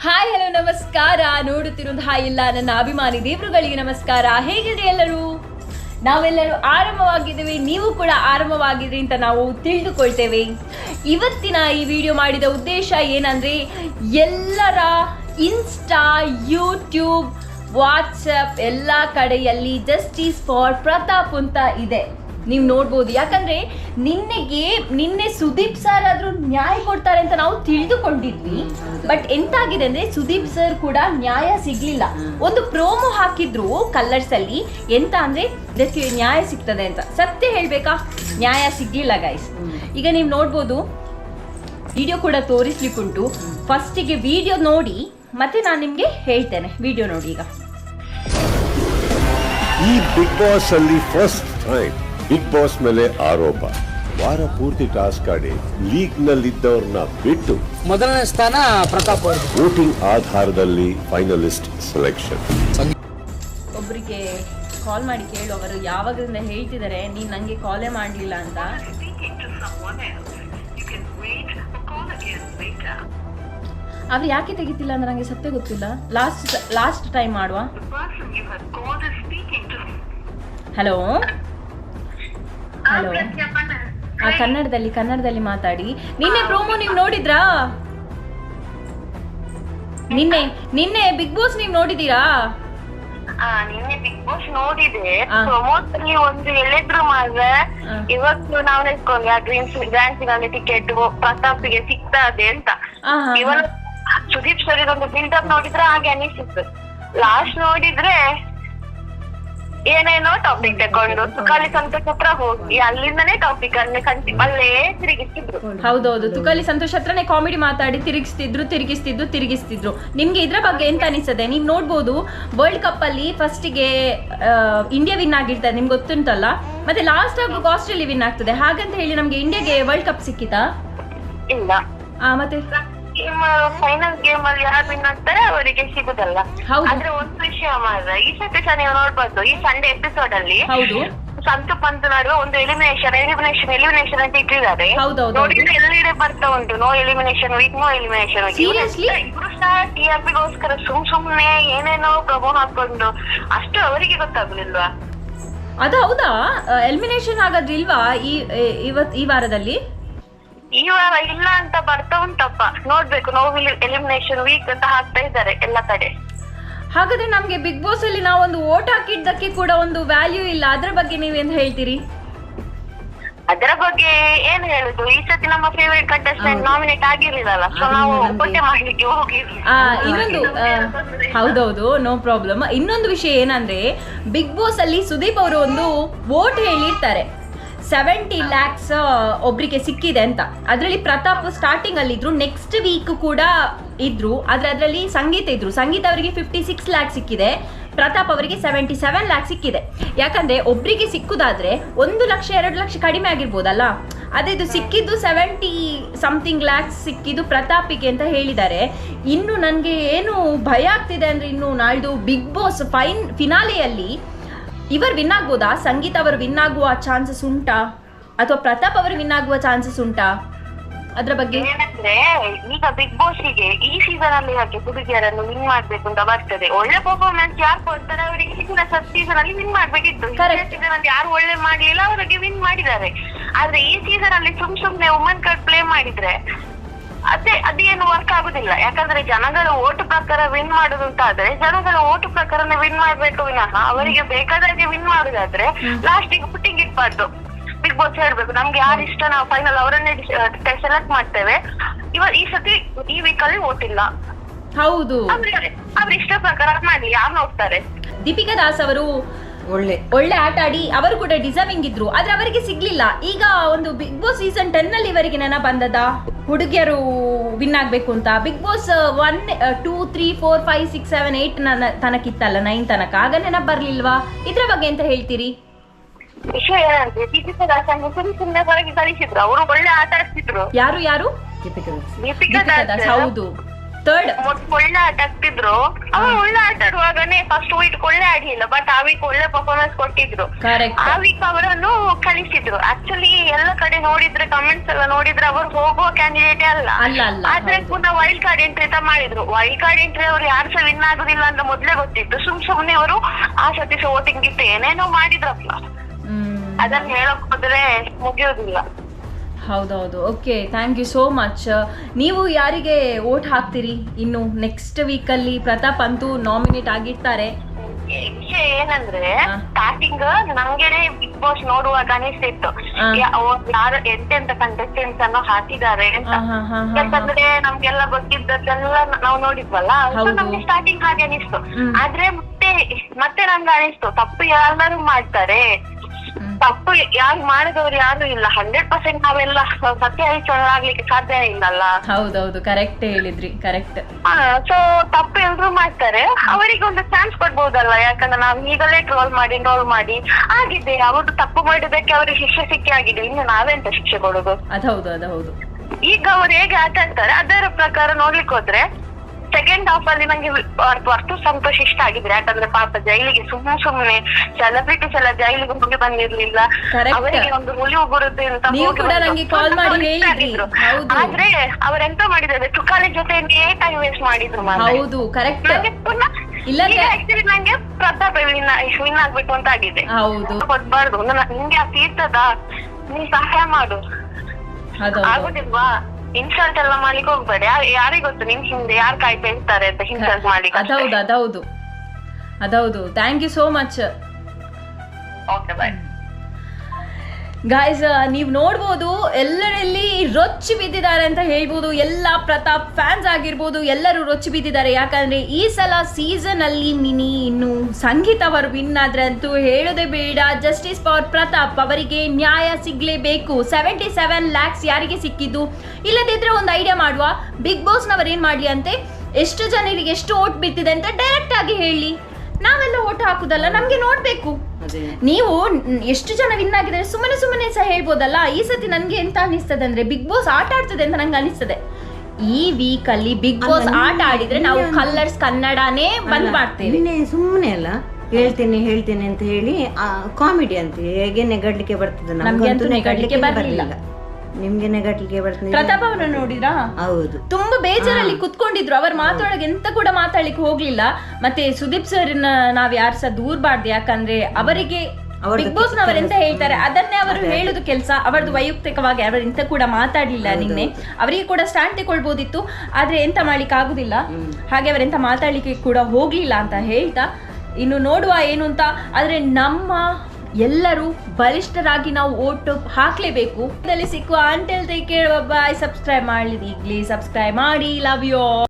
Hi, hello, ನಮಸ್ಕಾರ. ನೋಡುತ್ತಿರುವಂತಹ ಇಲ್ಲ ನನ್ನ ಅಭಿಮಾನಿ ದೇವರುಗಳಿಗೆ ನಮಸ್ಕಾರ. ಹೇಗಿದೆ ಎಲ್ಲರೂ? ನಾವೆಲ್ಲರೂ ಆರಂಭವಾಗಿದ್ದೇವೆ ನೀವು ಕೂಡ ಆರಂಭವಾಗಿದ್ರಿ ಅಂತ ನಾವು ತಿಳಿದುಕೊಳ್ತೇವೆ. ಇವತ್ತಿನ ಈ ವಿಡಿಯೋ ಮಾಡಿದ ಉದ್ದೇಶ ಏನಂದ್ರೆ, ಎಲ್ಲರ ಇನ್ಸ್ಟಾ ಯೂಟ್ಯೂಬ್ ವಾಟ್ಸಪ್ ಎಲ್ಲ ಕಡೆಯಲ್ಲಿ ಜಸ್ಟಿಸ್ ಫಾರ್ ಪ್ರತಾಪ್ ಅಂತ ಇದೆ. ನೀವು ನೋಡ್ಬೋದು. ಯಾಕಂದ್ರೆ ನಿನ್ನೆಗೆ, ನಿನ್ನೆ ಸುದೀಪ್ ಸರ್ ಆದರೂ ನ್ಯಾಯ ಕೊಡ್ತಾರೆ ಅಂತ ನಾವು ತಿಳಿದುಕೊಂಡಿದ್ವಿ. ಬಟ್ ಎಂತಾಗಿದೆ ಅಂದ್ರೆ ಸುದೀಪ್ ಸರ್ ಕೂಡ ನ್ಯಾಯ ಸಿಗ್ಲಿಲ್ಲ. ಒಂದು ಪ್ರೋಮೋ ಹಾಕಿದ್ರು ಕಲ್ಲರ್ಸ್ ಅಲ್ಲಿ. ಎಂತ ಅಂದ್ರೆ ಇದಕ್ಕೆ ನ್ಯಾಯ ಸಿಗ್ತದೆ ಅಂತ. ಸತ್ಯ ಹೇಳ್ಬೇಕಾ? ನ್ಯಾಯ ಸಿಗ್ಲಿಲ್ಲ ಗೈಸ್ ಈಗ ನೀವು ನೋಡ್ಬೋದು. ವಿಡಿಯೋ ಕೂಡ ತೋರಿಸ್ಲಿಕ್ಕುಂಟು. ಫಸ್ಟಿಗೆ ವಿಡಿಯೋ ನೋಡಿ, ಮತ್ತೆ ನಾನು ನಿಮಗೆ ಹೇಳ್ತೇನೆ. ವಿಡಿಯೋ ನೋಡಿ ಈಗ. ಈ ಬಿಗ್ ಬಾಸ್ ಅಲ್ಲಿ ಫಸ್ಟ್ ಟೈಮ್ ಬಿಗ್ ಬಾಸ್ ಮೇಲೆ ಆರೋಪ. ವಾರ ಪೂರ್ತಿ ಟಾಸ್ಕ್ ಆಡಿ ಲೀಗ್ ನಲ್ಲಿದ್ದವ್ರನ್ನ ಬಿಟ್ಟು ಮೊದಲನೇ ಸ್ಥಾನ ಪ್ರತಾಪ್ ವೋಟಿಂಗ್ ಆಧಾರದಲ್ಲಿ ಫೈನಲಿಸ್ಟ್ ಸೆಲೆಕ್ಷನ್. ಒಬ್ಬರಿಗೆ ಕಾಲ್ ಮಾಡಿ ಕೇಳು ಅವರು ಯಾವಾಗಲಿಂದ ಹೇಳ್ತಿದ್ದಾರೆ ನೀನು ನನಗೆ ಕಾಲೇ ಮಾಡಲಿಲ್ಲ ಅಂತ. ಅವ್ರು ಯಾಕೆ ತೆಗಿತಿಲ್ಲ ಅಂದ್ರೆ ನನಗೆ ಸತ್ಯ ಗೊತ್ತಿಲ್ಲ. ಲಾಸ್ಟ್ ಲಾಸ್ಟ್ ಟೈಮ್ ಮಾಡುವ The ಹಲೋ ಆ ಕನ್ನಡದಲ್ಲಿ ಕನ್ನಡದಲ್ಲಿ ಮಾತಾಡಿ. ನಿನ್ನೆ ಪ್ರೋಮೋ ನೀವು ನೋಡಿದ್ರಾ? ನಿನ್ನೆ ನಿನ್ನೆ ಬಿಗ್ ಬಾಸ್ ನೀವು ನೋಡಿದೀರಾ? ಆ, ನಿನ್ನೆ ಬಿಗ್ ಬಾಸ್ ನೋಡಿದೆ. ಪ್ರಮೋದ್ ಅಲ್ಲಿ ಒಂದು ಹೇಳಿದ್ರು ಮಾತ್ರ ಇವತ್ತು ನಾವು ನೆಸ್ಕೊಂಡ್ವಿ ಆ ಗ್ರೀನ್ಸ್ ಗ್ರಾಂಡ್ಸಿನಲ್ಲಿ ಟಿಕೆಟ್ ಪ್ರತಾಪ್ಗೆ ಸಿಗ್ತದೆ ಅಂತ. ಇವತ್ತು ಇವನು ಸುದೀಪ್ ಸರ್ ಇದೊಂದು ಬಿಲ್ಡಪ್ ನೋಡಿದ್ರೆ ಹಾಗೆ ಅನಿಸಿತ್ತು. ಲಾಸ್ಟ್ ನೋಡಿದ್ರೆ ಏನೇನೋ ಟಾಪಿಕ್ ತಕೊಂಡು ತುಕಾಲಿ ಸಂತೋಷ್ ಹತ್ರ ಹೋಗಿ ಅಲ್ಲಿಂದನೇ ಟಾಪಿಕ್ ಅನ್ನ ಕಂಟಿ ಅಲ್ಲೇ ತಿರುಗಿಸ್ತಿದ್ರು. ಹೌದೌದು. ತುಕಾಲಿ ಸಂತೋಷ್ ಹತ್ರನೇ ಕಾಮಿಡಿ ಮಾತಾಡಿ ತಿರುಗಿಸ್ತಿದ್ರು ತಿರುಗಿಸ್ತಿದ್ರು ತಿರುಗಿಸ್ತಿದ್ರು. ನಿಮ್ಗೆ ಇದ್ರ ಬಗ್ಗೆ ಎಂತ ಅನಿಸ್ತದೆ? ನೀವು ನೋಡ್ಬೋದು ವರ್ಲ್ಡ್ ಕಪ್ ಅಲ್ಲಿ ಫಸ್ಟಿಗೆ ಇಂಡಿಯಾ ವಿನ್ ಆಗಿರ್ತದೆ. ನಿಮ್ಗೆ ಗೊತ್ತುಂಟಲ್ಲ? ಮತ್ತೆ ಲಾಸ್ಟ್ ಆಗಿ ಆಸ್ಟ್ರೇಲಿಯಾ ವಿನ್ ಆಗ್ತದೆ. ಹಾಗಂತ ಹೇಳಿ ನಮ್ಗೆ ಇಂಡಿಯಾಗೆ ವರ್ಲ್ಡ್ ಕಪ್ ಸಿಕ್ಕಿತಾ? ಇಲ್ಲ. ಆ, ಮತ್ತೆ? ಗೇಮ್ ಫೈನಲ್ ಗೇಮ್ ಅಲ್ಲಿ ಯಾರು ವಿನ್ ಆಗ್ತಾರೆ ಅವರಿಗೆ ಸಿಗುದಲ್ಲ. ಆದ್ರೆ ಒಂದು ವಿಷಯ ಮಾತ್ರ ಈ ಸತಿ ಸಹ ನೀವು ನೋಡ್ಬೋದು ಈ ಸಂಡೆ ಎಪಿಸೋಡ್ ಅಲ್ಲಿ ಹೌದು. ಸಂತು ಪಂತು ನಡುವೆ ಒಂದು ಎಲಿಮಿನೇಷನ್ ಎಲಿಮಿನೇಷನ್ ಎಲಿಮಿನೇಷನ್ ಅಂತ ಇಟ್ಟಿದ್ದಾರೆ. ನೋಡಿದ್ರೆ ಎಲ್ಲೆಡೆ ಬರ್ತಾ ಉಂಟು no elimination week no elimination Seriously? ಇಬ್ರು ಸಹ ಟಿ ಆರ್ ಪಿಗೋಸ್ಕರ ಸುಮ್ ಸುಮ್ನೆ ಏನೇನೋ ಪ್ರಭು ಹಾಕೊಂಡು ಅಷ್ಟು ಅವರಿಗೆ ಗೊತ್ತಾಗ್ಲಿಲ್ವಾ ಅದು ಹೌದಾ? ಎಲಿಮಿನೇಷನ್ ಆಗೋದಿಲ್ವಾ ಈ ಇವತ್ ಈ ವಾರದಲ್ಲಿ? ಈ ವಾರ ಇಲ್ಲ ಅಂತ ಬರ್ತಾ ಉಂಟಪ್ಪ. ನೋಡ್ಬೇಕು ನೋವಿಲ್ ಎಲಿಮಿನೇಷನ್ ವೀಕ್ ಅಂತ ಹಾಕ್ತಾ ಇದ್ದಾರೆ ಎಲ್ಲ ಕಡೆ. ಹಾಗಾದ್ರೆ ನಮ್ಗೆ ಬಿಗ್ ಬಾಸ್ ಅಲ್ಲಿ ನಾವೊಂದು ಓಟ್ ಹಾಕಿದ್ದಕ್ಕೆ ಕೂಡ ಒಂದು ವ್ಯಾಲ್ಯೂ ಇಲ್ಲ. ಅದ್ರ ಬಗ್ಗೆ ನೀವೇನ್ ಹೇಳ್ತೀರಿ? ಅದರ ಬಗ್ಗೆ ಏನ್ ಹೇಳುದು? ಈ ಸತಿ ನಮ್ಮ ಫೇವರೇಟ್ ಕಂಟೆಸ್ಟೆಂಟ್ ನಾಮಿನೇಟ್ ಆಗಿರ್ಲಿಲ್ಲಲ್ಲ ಸೊ ನಾವು ಒಟ್ಟೆ ಮಾಡ್ಲಿಕ್ಕೆ ಹೋಗಿ ಆ, ಇನ್ನೊಂದು ಆ, ಹೌದೌದು ನೋ ಪ್ರಾಬ್ಲಮ್ ಇನ್ನೊಂದು ವಿಷಯ ಏನಂದ್ರೆ ಬಿಗ್ ಬಾಸ್ ಅಲ್ಲಿ ಸುದೀಪ್ ಅವರು ಒಂದು ವೋಟ್ ಹೇಳಿರ್ತಾರೆ. ಸೆವೆಂಟಿ ಲ್ಯಾಕ್ಸ್ ಒಬ್ರಿಗೆ ಸಿಕ್ಕಿದೆ ಅಂತ. ಅದರಲ್ಲಿ ಪ್ರತಾಪ್ ಸ್ಟಾರ್ಟಿಂಗ್ ಅಲ್ಲಿ ಇದ್ರು ನೆಕ್ಸ್ಟ್ ವೀಕ್ ಕೂಡ ಇದ್ರು. ಆದ್ರೆ ಅದರಲ್ಲಿ ಸಂಗೀತ ಇದ್ರು. ಸಂಗೀತ ಅವರಿಗೆ ಫಿಫ್ಟಿ ಸಿಕ್ಸ್ ಲ್ಯಾಕ್ ಸಿಕ್ಕಿದೆ. ಪ್ರತಾಪ್ ಅವರಿಗೆ ಸೆವೆಂಟಿ ಸೆವೆನ್ ಲ್ಯಾಕ್ ಸಿಕ್ಕಿದೆ. ಯಾಕಂದ್ರೆ ಒಬ್ರಿಗೆ ಸಿಕ್ಕುದಾದ್ರೆ ಒಂದು ಲಕ್ಷ, ಎರಡು ಲಕ್ಷ ಕಡಿಮೆ ಆಗಿರ್ಬೋದಲ್ಲ? ಅದೇ ಇದು ಸಿಕ್ಕಿದ್ದು ಸೆವೆಂಟಿ ಸಮಥಿಂಗ್ ಲ್ಯಾಕ್ಸ್ ಸಿಕ್ಕಿದ್ದು ಪ್ರತಾಪಿಗೆ ಅಂತ ಹೇಳಿದ್ದಾರೆ. ಇನ್ನು ನನಗೆ ಏನು ಭಯ ಆಗ್ತಿದೆ ಅಂದ್ರೆ ಇನ್ನು ನಾಳ್ದು ಬಿಗ್ ಬಾಸ್ ಫೈನ್ ಫಿನಾಲೆಯಲ್ಲಿ ಇವರು ವಿನ್ ಆಗ್ಬೋದಾ? ಸಂಗೀತ ಅವರು ವಿನ್ ಆಗುವ ಚಾನ್ಸಸ್ ಉಂಟಾ? ಅಥವಾ ಪ್ರತಾಪ್ ಅವರು ವಿನ್ ಆಗುವ ಚಾನ್ಸಸ್ ಉಂಟಾ? ಅದ್ರ ಬಗ್ಗೆ? ಏನಂದ್ರೆ ಈಗ ಬಿಗ್ ಬಾಸ್ಗೆ ಈ ಸೀಸನ್ ಅಲ್ಲಿ ಯಾಕೆ ಹುಡುಗಿಯರನ್ನು ವಿನ್ ಮಾಡ್ಬೇಕು ಅಂತ ಬರ್ತದೆ. ಒಳ್ಳೆ ಪರ್ಫಾರ್ಮೆನ್ಸ್ ಯಾರು ಕೊಡ್ತಾರೆ ಅವರಿಗೆ? ಈ ಸೀಸನ್ ಅಲ್ಲಿ ವಿನ್ ಮಾಡ್ಬೇಕಿತ್ತು. ಸೀಸನ್ ಅಲ್ಲಿ ಯಾರು ಒಳ್ಳೆ ಮಾಡ್ಲಿಲ್ಲ ಅವರಿಗೆ ವಿನ್ ಮಾಡಿದ್ದಾರೆ. ಆದ್ರೆ ಈ ಸೀಸನ್ ಅಲ್ಲಿ ಸುಮ್ ಸುಮ್ನೆ ವುಮನ್ ಕಾರ್ಡ್ ಪ್ಲೇ ಮಾಡಿದ್ರೆ ಅದೇ ಅದೇನು ವರ್ಕ್ ಆಗುದಿಲ್ಲ. ಯಾಕಂದ್ರೆ ಜನಗಳ ಓಟು ಪ್ರಕಾರ ವಿನ್ ಮಾಡುದು ಅಂತ ಆದ್ರೆ ಜನಗಳ ಓಟು ಪ್ರಕಾರನೇ ವಿನ್ ಮಾಡ್ಬೇಕು ವಿನಃ ಅವರಿಗೆ ಬೇಕಾದಾಗೆ ವಿನ್ ಮಾಡುದಾದ್ರೆ ಲಾಸ್ಟಿಗೆ ಪುಟ್ಟಿಂಗ್ ಇಟ್ಬಾರ್ದು ಬಿಗ್ ಬಾಸ್ ಹೇಳ್ಬೇಕು ನಮ್ಗೆ ಯಾರು ಇಷ್ಟ? ನಾವು ಫೈನಲ್ ಅವರನ್ನೇ ಸೆಲೆಕ್ಟ್ ಮಾಡ್ತೇವೆ. ಇವ ಈ ಸತಿ ಈ ವೀಕಲ್ಲಿ ಅಲ್ಲಿ ಓಟ್ ಇಲ್ಲ ಹೌದು ಅವ್ರ ಇಷ್ಟ ಪ್ರಕಾರ ಮಾಡ್ಲಿ ಯಾರು ನೋಡ್ತಾರೆ? ದೀಪಿಕಾ ದಾಸ್ ಅವರು ಒಳ್ಳೆ. ಒಳ್ಳೆ ಆಟ ಆಡಿ ಅವರು ಕೂಡ ಡಿಸರ್ವಿಂಗ್ ಇದ್ರು ಆದ್ರೆ ಅವರಿಗೆ ಸಿಗ್ಲಿಲ್ಲ. ಈಗ ಒಂದು ಬಿಗ್ ಬಾಸ್ ಸೀಸನ್ ಟೆನ್ ಅಲ್ಲಿ ಇವರಿಗೆ ನೆನ ಬಂದದ? ಹುಡುಗಿಯರು ವಿನ್ ಆಗ್ಬೇಕು ಅಂತ. Bigg Boss one two three four five six seven eight ತನಕ ಇತ್ತಲ್ಲ ನೈನ್ ತನಕ. ಆಗ ನೆನಪು ಬರ್ಲಿಲ್ವಾ? ಇದ್ರ ಬಗ್ಗೆ ಎಂತ ಹೇಳ್ತೀರಿ? ವಿಷಯ ಏನಂದ್ರೆ ದೀಪಿಕಾ ದಾಸ್ ಅನ್ನು ಸುಮ್ ಸುಮ್ನೆ ಹೊರಗೆ ಕಳಿಸಿದ್ರು ಅವರು ಒಳ್ಳೆ ಆಟ ಆಡ್ತಿದ್ರು. ಯಾರು ಯಾರು? ದೀಪಿಕಾ ದಾಸ್ ಹೌದು. ಮೊದ್ಲು ಒಳ್ಳೆ ಆಟ ಆಗ್ತಿದ್ರು ಅವ ಒಳ್ಳೆ ಆಟ ಆಡುವಾಗನೇ ಫಸ್ಟ್ ವೀಕ್ ಒಳ್ಳೆ ಆಡ್ಲಿಲ್ಲ ಬಟ್ ಆ ವೀಕ್ ಒಳ್ಳೆ ಪರ್ಫಾರ್ಮೆನ್ಸ್ ಕೊಟ್ಟಿದ್ರು. ಆ ವೀಕ್ ಅವರನ್ನು ಕಳಿಸಿದ್ರು. ಆಕ್ಚುಲಿ ಎಲ್ಲ ಕಡೆ ನೋಡಿದ್ರೆ ಕಮೆಂಟ್ಸ್ ಎಲ್ಲ ನೋಡಿದ್ರೆ ಅವರು ಹೋಗುವ ಕ್ಯಾಂಡಿಡೇಟ್ ಅಲ್ಲ. ಆದ್ರೆ. ಪುನಃ ವೈಲ್ಡ್ ಕಾರ್ಡ್ ಎಂಟ್ರಿ ಅಂತ ಮಾಡಿದ್ರು. ವೈಲ್ಡ್ ಕಾರ್ಡ್ ಎಂಟ್ರಿ ಅವ್ರು ಯಾರು ಸಹ ವಿನ್ ಆಗುದಿಲ್ಲ ಅಂತ ಮೊದ್ಲೇ ಗೊತ್ತಿತ್ತು. ಸುಮ್ ಸುಮ್ನೆ ಅವರು ಆ ಸತಿ ವೋಟಿಂಗ್ ಇಟ್ಟು ಏನೇನೋ ಮಾಡಿದ್ರಪ್ಪ. ಅದನ್ನ ಹೇಳಕ್ ಹೋದ್ರೆ ಮುಗಿಯೋದಿಲ್ಲ. ಹೌದೌದು. Okay thank you so much ನೀವು ಯಾರಿಗೆ ವೋಟ್ ಹಾಕ್ತೀರಿ? ಇನ್ನು ನೆಕ್ಸ್ಟ್ ವೀಕಲ್ಲಿ ಪ್ರತಾಪ್ ಅಂತೂ ನಾಮಿನೇಟ್ ಆಗಿರ್ತಾರೆ. ಏನಂದ್ರೆ ಸ್ಟಾರ್ಟಿಂಗ್ ನಮ್ಗೆನೆ ಬಿಗ್ ಬಾಸ್ ನೋಡುವಾಗ ಅನಿಸ್ತಿತ್ತು ಯಾರು ಎಂತೆಂತ ಕಂಟೆಸ್ಟೆಂಟ್ಸ್ ಅನ್ನು ಹಾಕಿದ್ದಾರೆ ಅಂತ. ಯಾಕಂದ್ರೆ ನಮ್ಗೆಲ್ಲ ಗೊತ್ತಿದ್ದದ್ದೆಲ್ಲ ನಾವು ನೋಡಿದ್ವಲ್ಲ ಸೊ ನಮ್ಗೆ ಸ್ಟಾರ್ಟಿಂಗ್ ಹಾಗೆ ಅನಿಸ್ತು. ಆದ್ರೆ ಮತ್ತೆ ಮತ್ತೆ ನಂಗ ಅನಿಸ್ತು. ತಪ್ಪು ಎಲ್ಲರೂ ಮಾಡ್ತಾರೆ. ತಪ್ಪು ಯಾರು ಮಾಡಿದವ್ರು ಯಾರು ಇಲ್ಲ. ಹಂಡ್ರೆಡ್ ಪರ್ಸೆಂಟ್ ನಾವೆಲ್ಲ ಸತ್ಯ ಆಗ್ಲಿಕ್ಕೆ ಸಾಧ್ಯ ಇಲ್ಲಲ್ಲ. ಹೌದೌದು ಕರೆಕ್ಟ್ ಹೇಳಿದ್ರಿ ಕರೆಕ್ಟ್ ಸೊ ತಪ್ಪು ಎಲ್ರು ಮಾಡ್ತಾರೆ. ಅವರಿಗೆ ಒಂದು ಚಾನ್ಸ್ ಕೊಡ್ಬೋದಲ್ಲ ಯಾಕಂದ್ರೆ ನಾವು ಈಗಲೇ ಟ್ರೋಲ್ ಮಾಡಿ ಟ್ರೋಲ್ ಮಾಡಿ ಆಗಿದೆ ಅವರು ತಪ್ಪು ಮಾಡಿದಕ್ಕೆ ಅವ್ರಿಗೆ ಶಿಕ್ಷೆ ಸಿಕ್ಕಿ ಆಗಿದೆ. ಇನ್ನು ನಾವೆಂತ ಶಿಕ್ಷೆ ಕೊಡುದು? ಅದೌದು ಅದೌದು ಈಗ ಅವ್ರು ಹೇಗೆ ಆಟ ಆಡ್ತಾರೆ ಅದರ ಪ್ರಕಾರ ನೋಡ್ಲಿಕ್ಕೆ ಹೋದ್ರೆ ಸೆಕೆಂಡ್ ಹಾಫ್ ಅಲ್ಲಿ ನಂಗೆ ವಸ್ತು ಸಂತೋಷ ಇಷ್ಟ ಆಗಿದ್ರೆ ಯಾಕಂದ್ರೆ ಪಾಪ ಜೈಲಿಗೆ ಸುಮ್ಮನೆ ಸುಮ್ಮನೆ ಸೆಲೆಬ್ರಿಟೀಸ್ ಎಲ್ಲ ಜೈಲಿಗೆ ಹೋಗಿ ಬಂದಿರ್ಲಿಲ್ಲ. ಅವರಿಗೆ ಒಂದು ಉಳಿವು ಬರುತ್ತೆ ಅಂತ. ಆದ್ರೆ. ಅವರೆಂತ ಮಾಡಿದ್ದಾರೆ? ತುಕಾಲಿ ಜೊತೆ ಟೈಮ್ ವೇಸ್ಟ್ ಮಾಡಿದ್ರು. ಹೌದು ಕರೆಕ್ಟ್ ಪುನಃ actually ನಂಗೆ ಪ್ರತಾಪ್ ವಿನ್ ವಿನ್ ಆಗ್ಬೇಕು ಅಂತ ಆಗಿದೆ. ಹೌದು. ಕೊಡ್ಬಾರ್ದು. ನಿಂಗೆ ಆ ತೀರ್ಥದ ನೀನ್ ಸಹಾಯ ಮಾಡು. ಆಗುದಿಲ್ವಾ? ಇನ್ಸಲ್ಟ್ ಎಲ್ಲ ಮಾಡ್ಲಿಕ್ಕೆ ಹೋಗ್ಬೇಡಿ. ಯಾರಿಗ್ ಗೊತ್ತು? ನಿಮ್ ಹಿಂದೆ ಯಾರು ಕಾಯ್ತಾ ಇರ್ತಾರೆ ಅಂತ ಇನ್ಸಲ್ಟ್ ಮಾಡ್ಲಿಕ್ಕೆ ಅದೌದು ಅದೌದು. ಅದೌದು. Thank you so much okay bye guys ನೀವು ನೋಡ್ಬೋದು, ಎಲ್ಲರಲ್ಲಿ ರೊಚ್ಚಿ ಬಿದ್ದಿದ್ದಾರೆ ಅಂತ ಹೇಳ್ಬೋದು, ಎಲ್ಲ ಪ್ರತಾಪ್ ಫ್ಯಾನ್ಸ್ ಆಗಿರ್ಬೋದು, ಎಲ್ಲರೂ ರೊಚ್ಚಿ ಬಿದ್ದಿದ್ದಾರೆ. ಯಾಕಂದ್ರೆ ಈ ಸಲ ಸೀಸನ್ ಅಲ್ಲಿ ಮಿನಿ ಇನ್ನು ಸಂಗೀತ ಅವರು ವಿನ್ ಆದ್ರೆ ಅಂತೂ ಹೇಳೋದೇ ಬೇಡ. ಜಸ್ಟಿಸ್ ಫಾರ್ ಪ್ರತಾಪ್ ಅವರಿಗೆ ನ್ಯಾಯ ಸಿಗಲೇಬೇಕು. ಸೆವೆಂಟಿ ಸೆವೆನ್ ಲ್ಯಾಕ್ಸ್ ಯಾರಿಗೆ ಸಿಕ್ಕಿದ್ದು? ಇಲ್ಲದಿದ್ರೆ ಒಂದು ಐಡಿಯಾ ಮಾಡುವ. ಬಿಗ್ ಬಾಸ್ನವರು ಏನು ಮಾಡಲಿ ಅಂತೆ? ಎಷ್ಟು ಜನರಿಗೆ ಎಷ್ಟು ಓಟ್ ಬಿತ್ತಿದೆ ಅಂತ ಡೈರೆಕ್ಟ್ ಆಗಿ ಹೇಳಿ. ನಾವೆಲ್ಲ ಓಟ್ ಹಾಕುದಲ್ಲ ನಮ್ಗೆ ನೋಡ್ಬೇಕು. ನೀವು ಎಷ್ಟು ಜನ ವಿನ್ ಆಗಿದ್ದಾರೆ ಸುಮ್ಮನೆ ಸುಮ್ಮನೆ ಸಹ ಹೇಳ್ಬೋದಲ್ಲ ಈ ಸತಿ ನನ್ಗೆ ಎಂತ ಅನಿಸ್ತದೆ ಅಂದ್ರೆ ಬಿಗ್ ಬಾಸ್ ಆಟ ಆಡ್ತದೆ ಅಂತ ನಂಗೆ ಅನಿಸ್ತದೆ. ಈ ವೀಕ್ ಅಲ್ಲಿ ಬಿಗ್ ಬಾಸ್ ಆಟ ಆಡಿದ್ರೆ ನಾವು ಕಲ್ಲರ್ಸ್ ಕಲರ್ಸ್ ಕನ್ನಡನೇ ಬಂದ್ ಮಾಡ್ತೇವೆ. ಸುಮ್ಮನೆ ಅಲ್ಲ ಹೇಳ್ತೇನೆ ಹೇಳ್ತೇನೆ ಅಂತ ಹೇಳಿ ಕಾಮಿಡಿ ಅಂತ ಹೇಗೆ ನೆಗಡ್ಲಿಕ್ಕೆ ಬರ್ತದೆ ನಮ್ಗೆ ನೆಗಡ್ಲಿಕ್ಕೆ ಬರ್ಲಿಲ್ಲ. ನಿಮ್ಗೆ ನೆಗಟಿವ್ಗೆ ಬರ್ತದೆ. ಪ್ರತಾಪ್ ಅವರನ್ನು ನೋಡಿದ್ರಾ? ಹೌದು. ತುಂಬಾ ಬೇಜಾರಲ್ಲಿ ಕುತ್ಕೊಂಡಿದ್ರು. ಅವ್ರ ಮಾತಾಡೋಕೆ ಎಂತ ಕೂಡ ಮಾತಾಡ್ಲಿಕ್ಕೆ ಹೋಗ್ಲಿಲ್ಲ. ಮತ್ತೆ ಸುದೀಪ್ ಸರ್ ನಾವ್ ಯಾರ್ಸ ಸಹ ದೂರ್ಬಾರ್ದು. ಯಾಕಂದ್ರೆ ಅವರಿಗೆ ಅವ್ರದ್ದು ಬಿಗ್ ಬಾಸ್ ನವರು ಎಂತ ಹೇಳ್ತಾರೆ ಅದನ್ನೇ ಅವರು. ಹೇಳುದು ಕೆಲಸ. ಅವರದ್ದು ವೈಯಕ್ತಿಕವಾಗಿ ಅವರು ಎಂತ ಕೂಡ ಮಾತಾಡ್ಲಿಲ್ಲ ನಿನ್ನೆ. ಅವರಿಗೆ ಕೂಡ ಸ್ಟ್ಯಾಂಡ್ ತಗೊಳ್ಬೋದಿತ್ತು. ಆದ್ರೆ ಎಂತ ಮಾಡ್ಲಿಕ್ಕೆ ಆಗುದಿಲ್ಲ. ಹಾಗೆ ಅವರೆಂತ ಮಾತಾಡ್ಲಿಕ್ಕೆ ಕೂಡ ಹೋಗ್ಲಿಲ್ಲ ಅಂತ ಹೇಳ್ತಾ. ಇನ್ನು ನೋಡುವ ಏನು ಅಂತ. ಆದ್ರೆ ನಮ್ಮ ಎಲ್ಲರೂ ಬಲಿಷ್ಠರಾಗಿ ನಾವು ಓಟ್ ಹಾಕ್ಲೇಬೇಕು. ಸಿಕ್ಕುವ ಅಂಟೆಲ್ ಕೇಳುವ ಬಾಯ್ ಸಬ್ಸ್ಕ್ರೈಬ್ ಮಾಡಲಿ ಈಗಲೇ ಸಬ್ಸ್ಕ್ರೈಬ್ ಮಾಡಿ. Love you